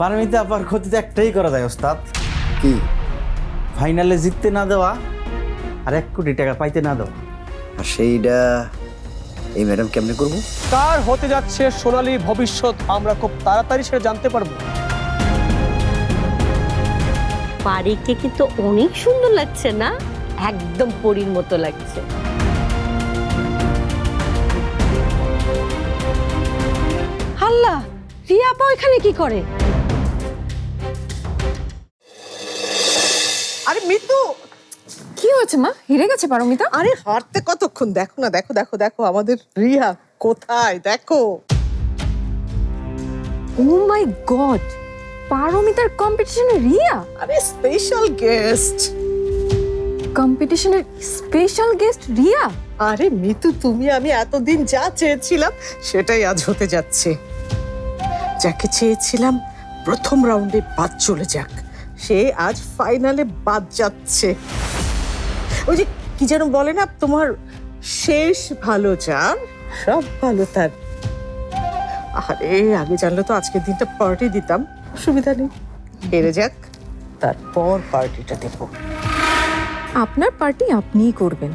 পারমিতা আপার ক্ষতি তো একটাই করা যায় ওস্তাদ। কি? ফাইনালে জিততে না দেওয়া আর এক কোটি টাকা পাইতে না দেওয়া। আর সেইটা এই ম্যাডাম কেমনে করব? কার হতে যাচ্ছে সোনালী ভবিষ্যৎ আমরা খুব তাড়াতাড়ি সেটা জানতে পারব। বাড়িকে কিন্তু অনেক সুন্দর লাগছে না? একদম পরীর মতো লাগছে। হাল্লা রিয়া আপা এখানে কি করে? হয়েছে মা? হিরে গেছে পারমিতা? আরে হাঁটতে কতক্ষণ? দেখো না দেখো দেখো দেখো আমাদের রিয়া কোথায়? দেখো। ও মাই গড পারমিতার কম্পিটিশনে রিয়া? আরে স্পেশাল গেস্ট কম্পিটিশনের স্পেশাল গেস্ট রিয়া? আরে মিতু তুমি আমি এতদিন যা চেয়েছিলাম সেটাই আজ হতে যাচ্ছে। যাকে চেয়েছিলাম প্রথম রাউন্ডে বাদ চলে যাক। সে আজ ফাইনালে বাদ যাচ্ছে। ওই যে কি যেন বলে না তোমার শেষ ভালো যার সব ভালো তার। আরে আগে জানলে তো আজকের দিনটা পার্টি দিতাম অসুবিধা নেই। বেড়ে যাক তারপর পার্টিটা দেবো আপনার পার্টি আপনিই করবেন।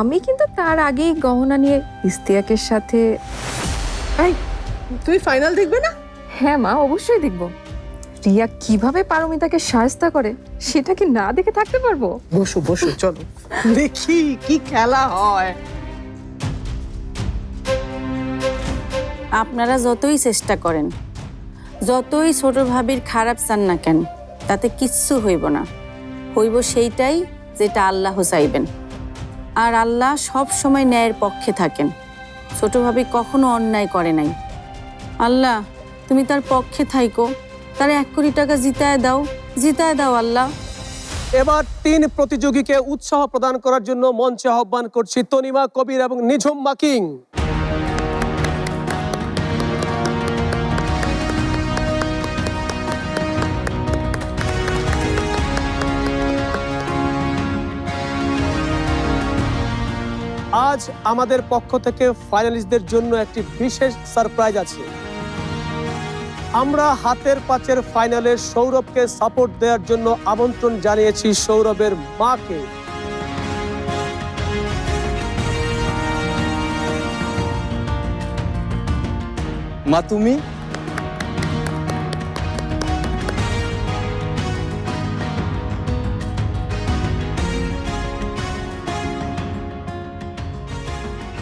আমি কিন্তু তার আগেই গহনা নিয়ে ইস্তিয়াকের সাথে এই তুমি ফাইনাল দেখবে না? হ্যাঁ মা অবশ্যই দেখব। রিয়া কীভাবে পারমিতাকে সাজতা করে সেটা কি না দেখে থাকতে পারব? বসো বসো চলো। দেখি কি খেলা হয়। আপনারা যতই চেষ্টা করেন যতই ছোট ভাবির খারাপ চান না কেন তাতে কিচ্ছু হইব না। হইব সেইটাই যেটা আল্লাহ চাইবেন। আর আল্লাহ সব সময় ন্যায়ের পক্ষে থাকেন। ছোট ভাবি কখনো অন্যায় করে নাই। আল্লাহ তুমি তার পক্ষে থাইকো। তার এক কোটি টাকা জিতায় দাও জিতায় দাও আল্লাহ। এবার তিন প্রতিযোগীকে উৎসাহ প্রদান করার জন্য মঞ্চে আহ্বান করছি তনিমা, কবির এবং নিঝুম মাকিং। আজ আমাদের পক্ষ থেকে ফাইনালিস্টদের জন্য একটি বিশেষ সারপ্রাইজ আছে। আমরা হাতের পাঁচের ফাইনালে সৌরভকে সাপোর্ট দেওয়ার জন্য আমন্ত্রণ জানিয়েছি সৌরভের মাকে। মা, তুমি?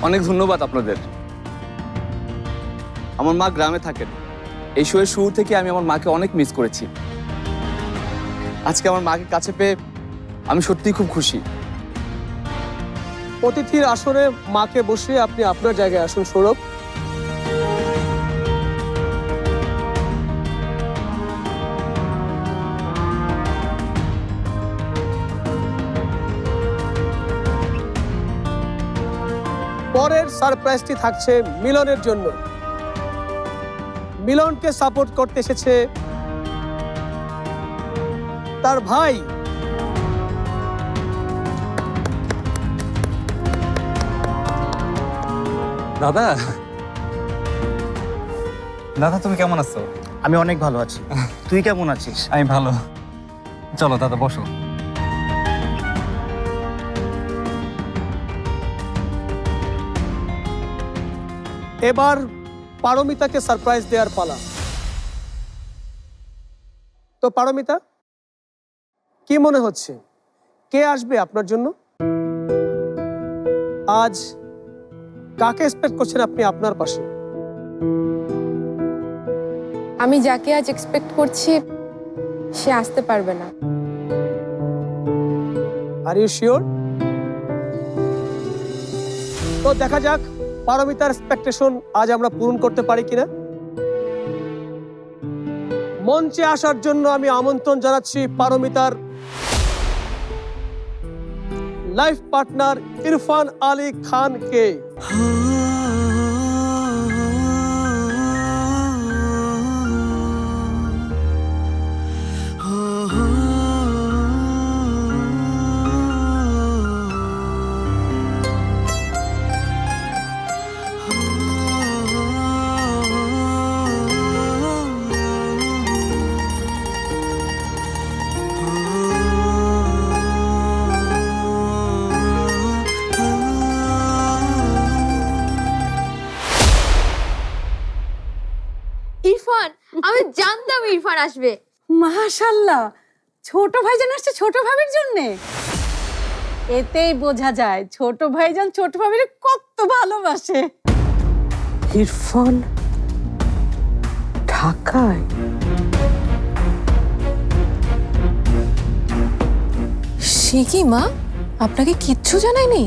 অনেক ধন্যবাদ আপনাদের। আমার মা গ্রামে থাকেন। এই শোয়ের শুরু থেকে আমি আমার মাকে অনেক মিস করেছি। আজকে আমার মাকে কাছে পেয়ে আমি সত্যিই খুব খুশি। অতিথির আসরে মাকে বসে আপনি আপনার জায়গায় আসুন সৌরভ। পরের সারপ্রাইজটি থাকছে মিলনের জন্য। মিলনকে সাপোর্ট করতে এসেছে তার ভাই। দাদা? দাদা তুমি কেমন আছো? আমি অনেক ভালো আছি। তুই কেমন আছিস? আমি ভালো। চলো দাদা বসো। এবার পারমিতাকে সারপ্রাইজ দেওয়ার পালা। তো পারমিতা কি মনে হচ্ছে? কে আসবে আপনার জন্য? আজ কাকে এক্সপেক্ট করছেন আপনি আপনার পাশে? আমি যাকে আজ এক্সপেক্ট করছি সে আসতে পারবে না। আর ইউ শিওর তো দেখা যাক পারমিতার এক্সপেকটেশন আজ আমরা পূরণ করতে পারি কিনা? মঞ্চে আসার জন্য আমি আমন্ত্রণ জানাচ্ছি পারমিতার লাইফ পার্টনার ইরফান আলী খানকে। আসবে। মাশাল্লাহ। ছোট ভাইজান আসছে ছোট ভাবির জন্যে? এতেই বোঝা যায় ছোট ভাইজান ছোট ভাবির কত ভালোবাসে। ইরফান ঢাকায়? সে কি মা? আপনাকে কিচ্ছু জানায়নি?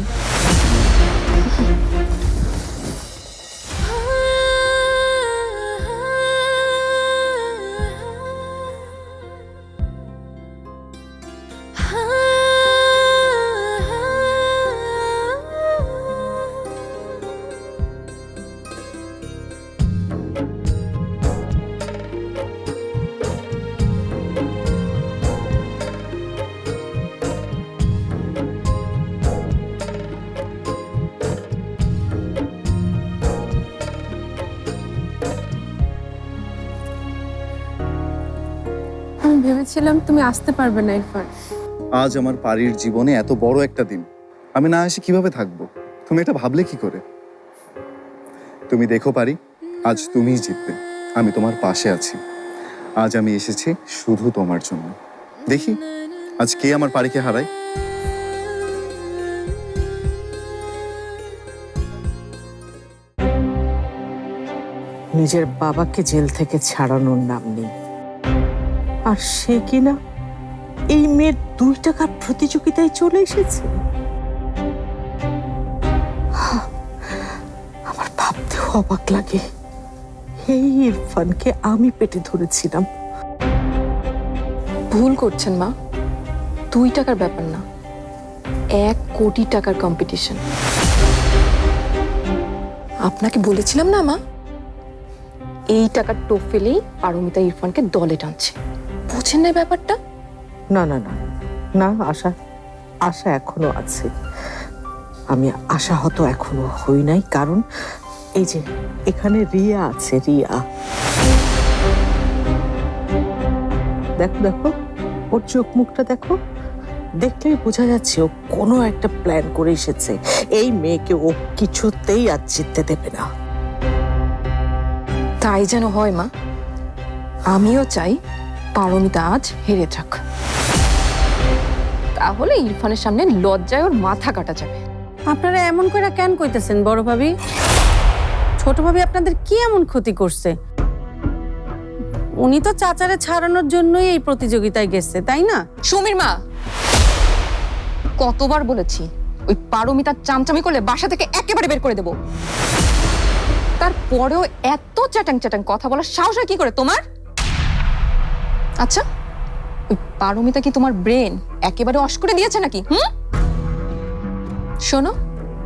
ভেবেছিলাম তুমি আসতে পারবে না ইরফান। আজ আমার পারির জীবনে এত বড় একটা দিন। আমি না এসে কীভাবে থাকব? তুমি এটা ভাবলে কি করে? তুমি দেখো পারি আজ তুমিই জিতবে। আমি তোমার পাশে আছি। আজ আমি এসেছি শুধু তোমার জন্য। দেখি আজ কে আমার পারিকে হারায়? নিজের বাবাকে জেল থেকে ছাড়ানোর নাম নেই। আর সে কিনা এই মেয়ের দুই টাকার প্রতিযোগিতায় চলে এসেছে। আমার ভাবতেও অবাক লাগে। এই ইরফানকে আমি পেটে ধরেছিলাম। ভুল করছেন মা। দুই টাকার ব্যাপার না। এক কোটি টাকার কম্পিটিশন আপনাকে বলেছিলাম না মা? এই টাকার টোপ ফেলেই পারমিতা ইরফানকে দলে টানছে। বুঝেন না ব্যাপারটা? না না না। না আশা আশা এখনও আছে। আমি আশা আশাহত এখনও হই নাই কারণ এই যে এখানে রিয়া আছে রিয়া। দেখো দেখো ওর চোখ মুখটা দেখো। দেখলেই বোঝা যাচ্ছে ও কোনো একটা প্ল্যান করে এসেছে। এই মেয়েকে ও কিছুতেই আর জিততে দেবে না। তাই যেন হয় মা। আমিও চাই পারমিতা আজ হেরে যাক। তাহলে ইরফানের সামনে লজ্জায় ওর মাথা কাটা যাবে। আপনারা এমন করে কেন কইতেছেন বড় ভাবি? ছোট ভাবি আপনাদের কি এমন ক্ষতি করছে? উনি তো চাচারে ছাড়ানোর জন্যই এই প্রতিযোগিতায় গেছে তাই না? সুমির মা কতবার বলেছি ওই পারমিতার চামচামি করলে বাসা থেকে একেবারে বের করে দেব। তারপরেও এত চ্যাটাং চ্যাটাং কথা বলার সাহস হয় কি করে তোমার? আচ্ছা ওই পারমিতা কি তোমার ব্রেন একেবারে অস করে দিয়েছে নাকি, হুম? শোনো,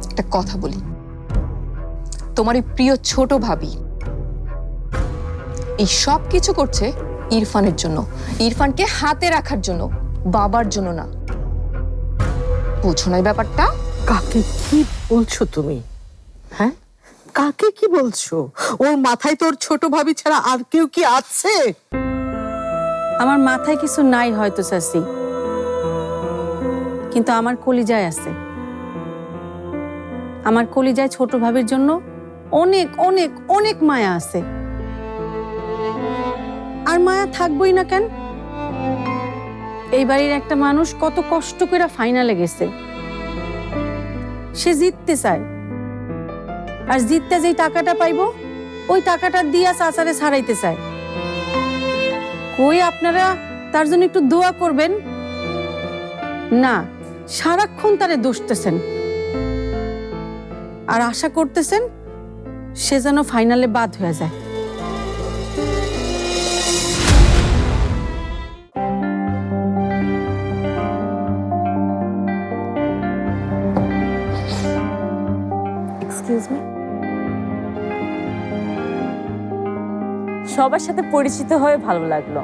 একটা কথা বলি। তোমার এই প্রিয় ছোট ভাবি, এই সব কিছু করছে ইরফানের জন্য, ইরফানকে হাতে রাখার জন্য, বাবার জন্য না। বুঝো না ব্যাপারটা? কাকে কি বলছো তুমি? হ্যাঁ? কাকে কি বলছো? ওর মাথায় তোর ছোট ভাবি ছাড়া আর কেউ কি আছে? আমার মাথায় কিছু নাই হয়তো চাচি কিন্তু আমার কলিজায় আছে। আমার কলিজায় ছোট ভাবির জন্য অনেক অনেক অনেক মায়া আছে। আর মায়া থাকবই না কেন? এই বাড়ির একটা মানুষ কত কষ্ট করে ফাইনালে গেছে। সে জিততে চায়। আর জিততে যেই টাকাটা পাইবো, ওই টাকাটা দিয়া চাচারে ছাড়াইতে চায়। কই আপনারা তার জন্য একটু দোয়া করবেন? না, সারাক্ষণ তারে দোষতেছেন। আর আশা করতেছেন সে যেন ফাইনালে বাদ হয়ে যায়। সবার সাথে পরিচিত হয়ে ভালো লাগল।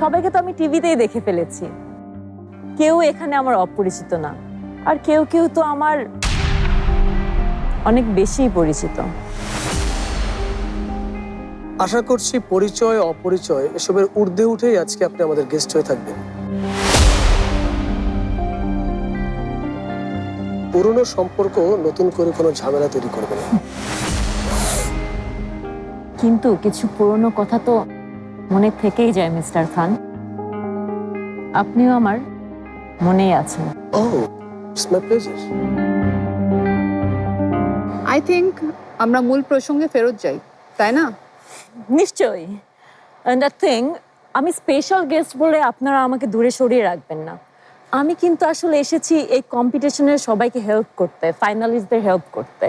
সবাইকে তো আমি টিভিতেই দেখে ফেলেছি। কেউ এখানে আমার অপরিচিত না। আর কেউ কেউ তো আমার অনেক বেশিই পরিচিত। আশা করছি পরিচয়, অপরিচয় এসবের ঊর্ধ্বে উঠেই আজকে আপনি আমাদের গেস্ট হয়ে থাকবেন। পুরনো সম্পর্ক নতুন করে কোনো ঝামেলা তৈরি করবে না। কিন্তু কিছু পুরনো কথা তো মনে থেকেই যায় মিস্টার খান। আপনিও আমার মনেই আছেন। আই থিংক আমরা মূল প্রসঙ্গে ফেরত যাই তাই না? নিশ্চয়ই। অ্যান্ড দ্য থিং আমি স্পেশাল গেস্ট বলে আপনারা আমাকে দূরে সরিয়ে রাখবেন না। আমি কিন্তু আসলে এসেছি এই কম্পিটিশনের সবাইকে হেল্প করতে ফাইনালিস্টদের হেল্প করতে।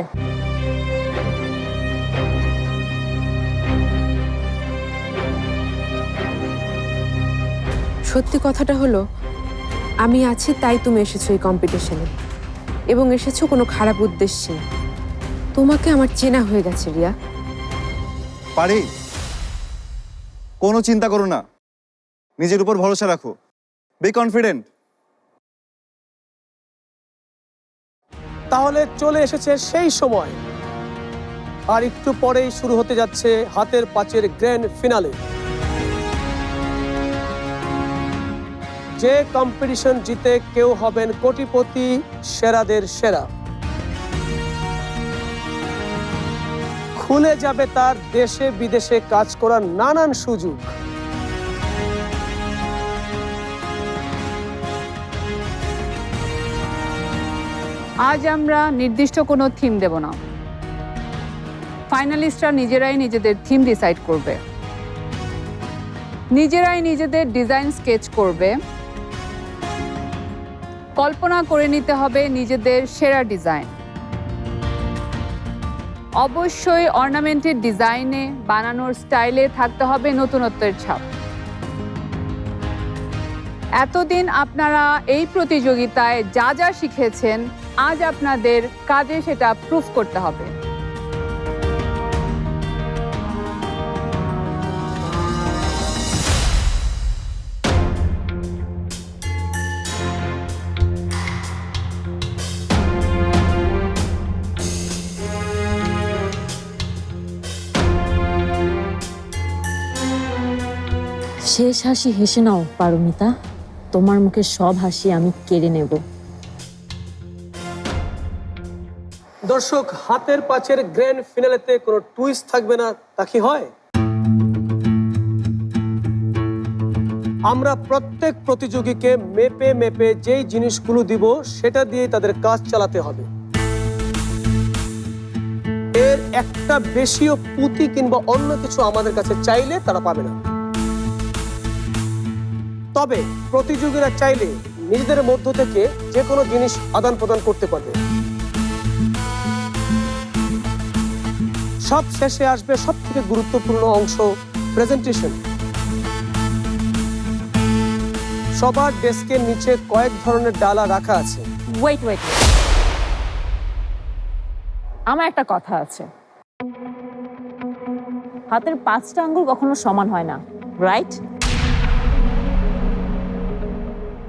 সত্যি কথাটা হলো আমি আছি তাই তুমি এসেছ এই কম্পিটিশনে এবং এসেছ কোনো খারাপ উদ্দেশ্যে। তোমাকে আমার চেনা হয়ে গেছে রিয়া। পারি? কোনো চিন্তা করো না। নিজের উপর ভরসা রাখো। বি কনফিডেন্ট তাহলে চলে এসেছে সেই সময়। আর একটু পরেই শুরু হতে যাচ্ছে হাতের পাঁচের গ্র্যান্ড ফিনালে যে কম্পিটিশন জিতে কেউ হবেন কোটিপতি সেরাদের সেরা। খুলে যাবে তার দেশে বিদেশে কাজ করার নানান সুযোগ। আজ আমরা নির্দিষ্ট কোনো থিম দেব না। ফাইনালিস্টরা নিজেরাই নিজেদের থিম ডিসাইড করবে। নিজেরাই নিজেদের ডিজাইন স্কেচ করবে। কল্পনা করে নিতে হবে নিজেদের সেরা ডিজাইন। অবশ্যই অর্নামেন্টের ডিজাইনে বানানোর স্টাইলে থাকতে হবে নতুনত্বের ছাপ। এতদিন আপনারা এই প্রতিযোগিতায় যা যা শিখেছেন, আজ আপনাদের কাজে সেটা প্রুফ করতে হবে। শেষ হাসি হেসে নাও, পারমিতা। তোমার মুখে সব হাসি আমি কেড়ে নেব। দর্শক, হাতের পাঁচের গ্র্যান্ড ফিনালেতে কোনো টুইস্ট থাকবে না, তা কি হয়? আমরা প্রত্যেক প্রতিযোগীকে মেপে মেপে যেই জিনিসগুলো দিব, সেটা দিয়ে তাদের কাজ চালাতে হবে। এর একটা বেশিও পুঁতি কিংবা অন্য কিছু আমাদের কাছে চাইলে তারা পাবে না। তবে প্রতিযোগীরা চাইলে নিজেদের মধ্য থেকে যে কোনো জিনিস আদান প্রদান করতে পারবে। সব শেষে আসবে সব থেকে গুরুত্বপূর্ণ অংশ প্রেজেন্টেশন সবার ডেস্কের নিচে কয়েক ধরনের ডালা রাখা আছে। ওয়েট ওয়েট আমার একটা কথা আছে। হাতের পাঁচটা আঙ্গুল কখনো সমান হয় না রাইট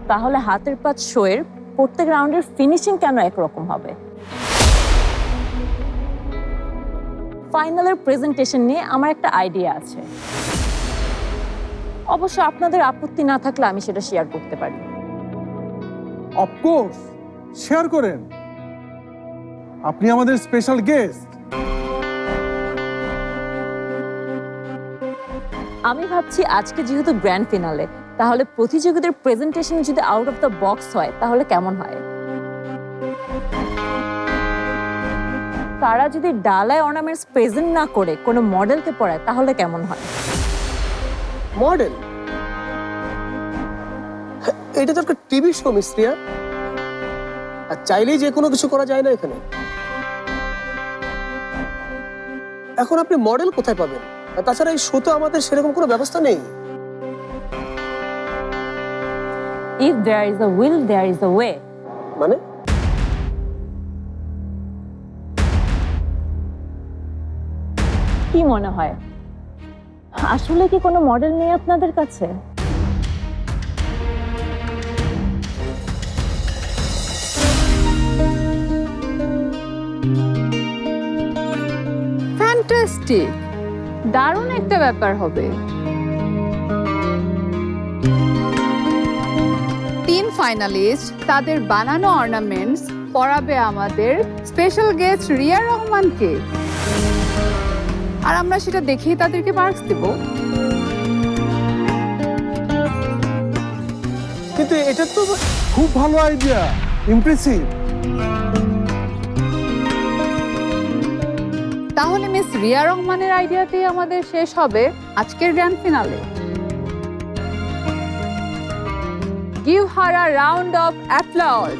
তাহলে হাতের পাঁচ শোয়ের প্রত্যেক রাউন্ডের ফিনিশিং কেন একরকম হবে? ফাইনালের প্রেজেন্টেশন নিয়ে আমার একটা আইডিয়া আছে। অবশ্য আপনাদের আপত্তি না থাকলে আমি সেটা শেয়ার করতে পারি। অফকোর্স শেয়ার করেন। আপনি আমাদের স্পেশাল গেস্ট আমি ভাবছি আজকে যেহেতু গ্র্যান্ড ফিনালে তাহলে প্রতিযোগীদের প্রেজেন্টেশন যদি আউট অফ দ্য বক্স হয়, তাহলে কেমন হয়? তারা যদি ডালায় অর্নামেন্টস প্রেজেন্ট না করে, কোনো মডেলকে পড়ায় তাহলে কেমন হয়? মডেল এটা তো একটা টিভি শো মিস্ত্রিয়া আর চাইলেই যে কোনো কিছু করা যায় না এখানে। এখন আপনি মডেল কোথায় পাবেন? তাছাড়া এই শোতে আমাদের সেরকম কোনো ব্যবস্থা নেই। If there is a will there is a way মানে? কি মনে হয়? আসলে কি কোনো মডেল নেই আপনাদের কাছে? ফ্যান্টাস্টিক দারুণ একটা ব্যাপার হবে। ফাইনালিস্ট তাদের বানানো অর্নামেন্টস পরাবে আমাদের স্পেশাল গেস্ট রিয়া রহমানকে। আর আমরা সেটা দেখেই তাদেরকে মার্কস দেব। কিন্তু এটা তো খুব ভালো আইডিয়া ইমপ্রেসিভ তাহলে মিস রিয়া রহমানের আইডিয়াতেই আমাদের শেষ হবে আজকের grand finale give her a round of applause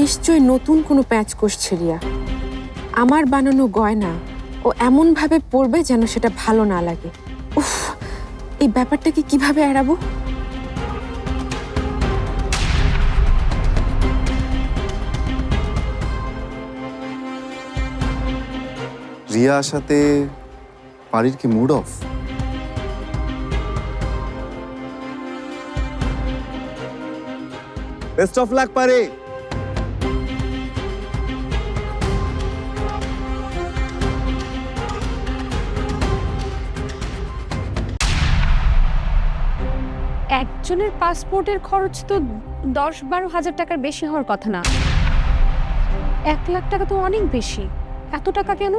নিশ্চয় নতুন কোনো প্যাচ করছে রিয়া। আমার বানানো গয়না ও এমনভাবে পরবে যেন সেটা ভালো না লাগে। উফ এই ব্যাপারটাকে কীভাবে এড়াবো? রিয়া আসাতে পারির কি mood off best of luck পারে একজনের পাসপোর্টের খরচ তো দশ বারো হাজার টাকার বেশি হওয়ার কথা না। এক লাখ টাকা তো অনেক বেশি। এত টাকা কেন?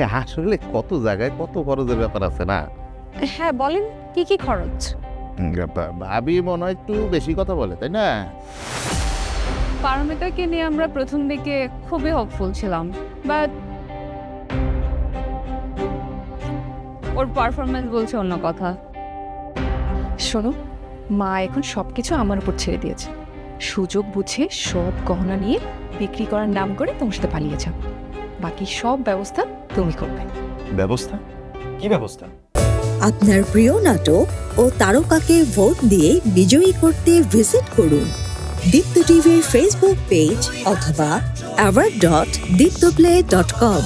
আসলে কত জায়গায় কত খরচের ব্যাপার আছে না? হ্যাঁ বলেন কি কি খরচ? ভাবি মনে হয় একটু বেশি কথা বলে তাই না? পারমিতাকে নিয়ে আমরা প্রথম দিকে খুবই হোপফুল ছিলাম বাট ওর পারফরমেন্স বলছে অন্য কথা। শোনো মা এখন সবকিছু আমার উপর ছেড়ে দিয়েছে। সুযোগ বুঝে সব গহনা নিয়ে বিক্রি করার নাম করে তোমার সাথে পালিয়ে যাও। বাকি সব ব্যবস্থা তুমি করবে। ব্যবস্থা? কি ব্যবস্থা? আপনার প্রিয় নাটক ও তারকাকে ভোট দিয়ে বিজয়ী করতে ভিজিট করুন। দীপ্ত টিভির ফেসবুক পেজ অথবা award dot Deepto play dot com